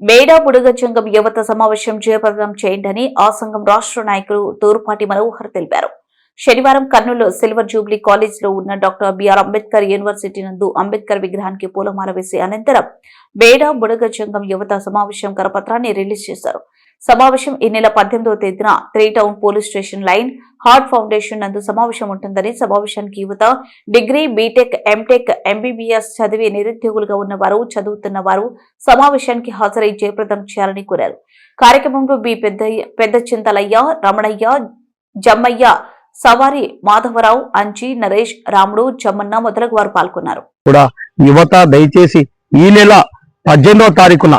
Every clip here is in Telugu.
బేడా బుడగజంగం సంఘం యువత సమావేశం జయప్రదం చేయండి ఆ సంఘం రాష్ట్ర నాయకులు తోరుపాటి మనోహర్ తెలిపారు. శనివారం కర్నూలు సిల్వర్ జూబ్లీ కాలేజ్లో ఉన్న డాక్టర్ బిఆర్ అంబేద్కర్ యూనివర్సిటీ నందు అంబేద్కర్ విగ్రహానికి పూలమాల వేసి అనంతరం బేడా బుడగ సంఘం యువత సమావేశం కరపత్రాన్ని రిలీజ్ చేశారు. సమావేశం ఈ నెల పద్దెనిమిదవ తేదీన three town police station line heart foundation నందు సమావేశం ఉంటుందని సమావేశానికి యువత డిగ్రీ బీటెక్ ఎంటెక్ ఎంబీబీఎస్ చదివి నిరుద్యోగులుగా ఉన్నవారు చదువుతున్న వారు సమావేశానికి హాజరై జయప్రదం చేయాలని కోరారు. కార్యక్రమంలో బి పెద్ద పెద్ద చింతలయ్య రమణయ్య జమ్మయ్య సవారి మాధవరావు అంచి నరేష్ రాముడు జమ్మన్న మొదలగు వారు పాల్గొన్నారు. కూడా యువత దయచేసి ఈ నెల పద్దెనిమిదవ తారీఖున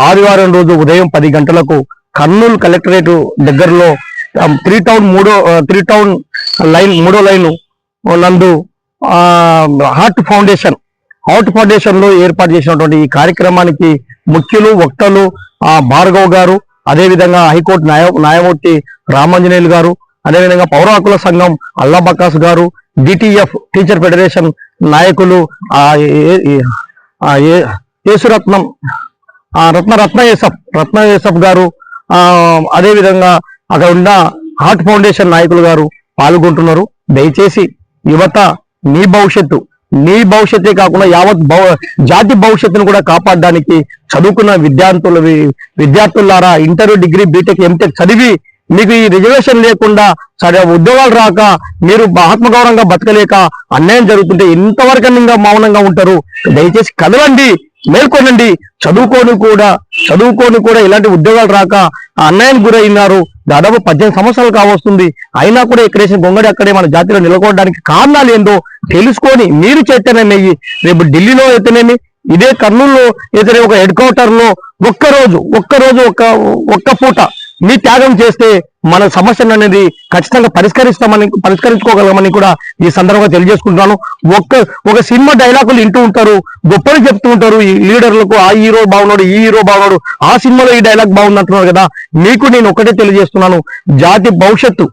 ఆదివారం రోజు ఉదయం పది గంటలకు కర్నూలు కలెక్టరేట్ దగ్గరలో త్రీ టౌన్ మూడో త్రీ టౌన్ లైన్ మూడో లైన్ నందు హార్ట్ ఫౌండేషన్. హార్ట్ ఫౌండేషన్లో ఏర్పాటు చేసినటువంటి ఈ కార్యక్రమానికి ముఖ్యులు వక్తలు ఆ భార్గవ్ గారు అదేవిధంగా హైకోర్టు న్యాయ న్యాయమూర్తి రామాంజనేయులు గారు అదేవిధంగా పౌర హక్కుల సంఘం అల్లాబకాస్ గారు డిటిఎఫ్ టీచర్ ఫెడరేషన్ నాయకులు ఆ యేసురత్నం ఆ రత్న రత్న యేసఫ్ రత్న యేసఫ్ గారు అదేవిధంగా అక్కడ ఉన్న హార్ట్ ఫౌండేషన్ నాయకులు గారు పాల్గొంటున్నారు. దయచేసి యువత నీ భవిష్యత్తు నీ భవిష్యత్తే కాకుండా యావత్ భవ జాతి భవిష్యత్తును కూడా కాపాడడానికి చదువుకున్న విద్యార్థుల విద్యార్థులారా ఇంటర్ డిగ్రీ బీటెక్ ఎంటెక్ చదివి మీకు ఈ రిజర్వేషన్ లేకుండా సరే ఉద్యోగాలు రాక మీరు ఆత్మగౌరవంగా బతకలేక అన్యాయం జరుగుతుంటే ఇంతవరకు మౌనంగా ఉంటారు. దయచేసి కదలండి. మేల్కొనండి. చదువుకొని కూడా చదువుకొని కూడా ఇలాంటి ఉద్యోగాలు రాక ఆ అన్యాయానికి గురైనారు. దాదాపు పద్దెనిమిది సంవత్సరాలు కావస్తుంది. అయినా కూడా ఎక్కడేసిన గొంగడి అక్కడే మన జాతిలో నిలకొనడానికి కారణాలు ఏందో తెలుసుకొని మీరు చైతన్యమయ్యి రేపు ఢిల్లీలో అయితేనేమి ఇదే కర్నూలులో ఏదైనా ఒక హెడ్ క్వార్టర్లో ఒక్కరోజు ఒక్కరోజు ఒక్క ఒక్క పూట మీ త్యాగం చేస్తే మన సమస్యను అనేది ఖచ్చితంగా పరిష్కరిస్తామని పరిష్కరించుకోగలమని కూడా ఈ సందర్భంగా తెలియజేసుకుంటున్నాను. ఒక్క ఒక సినిమా డైలాగులు వింటూ ఉంటారు గొప్పలు చెప్తూ ఉంటారు ఈ లీడర్లకు ఆ హీరో బాగున్నాడు ఈ హీరో బాగున్నాడు ఆ సినిమాలో ఈ డైలాగ్ బాగుందంటున్నారు కదా మీకు నేను ఒకటే తెలియజేస్తున్నాను. జాతి భవిష్యత్తు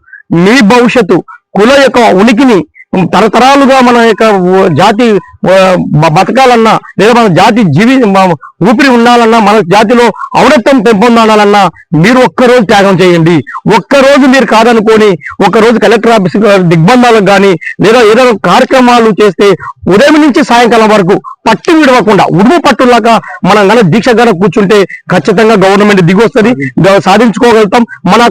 మీ భవిష్యత్తు కుల యొక్క ఉనికిని తరతరాలుగా మన యొక్క జాతి బతకాలన్నా లేదా మన జాతి జీవి ఊపిరి ఉండాలన్నా మన జాతిలో ఔనత్వం పెంపొందాలన్నా మీరు ఒక్కరోజు త్యాగం చేయండి. ఒక్కరోజు మీరు కాదనుకొని ఒక్కరోజు కలెక్టర్ ఆఫీస్ దిగ్బంధాలకు కానీ లేదా ఏదో కార్యక్రమాలు చేస్తే ఉదయం నుంచి సాయంకాలం వరకు పట్టు విడవకుండా ఉడుము పట్టులాగా మనం కనుక దీక్ష కూర్చుంటే ఖచ్చితంగా గవర్నమెంట్ దిగి వస్తుంది సాధించుకోగలుగుతాం. మన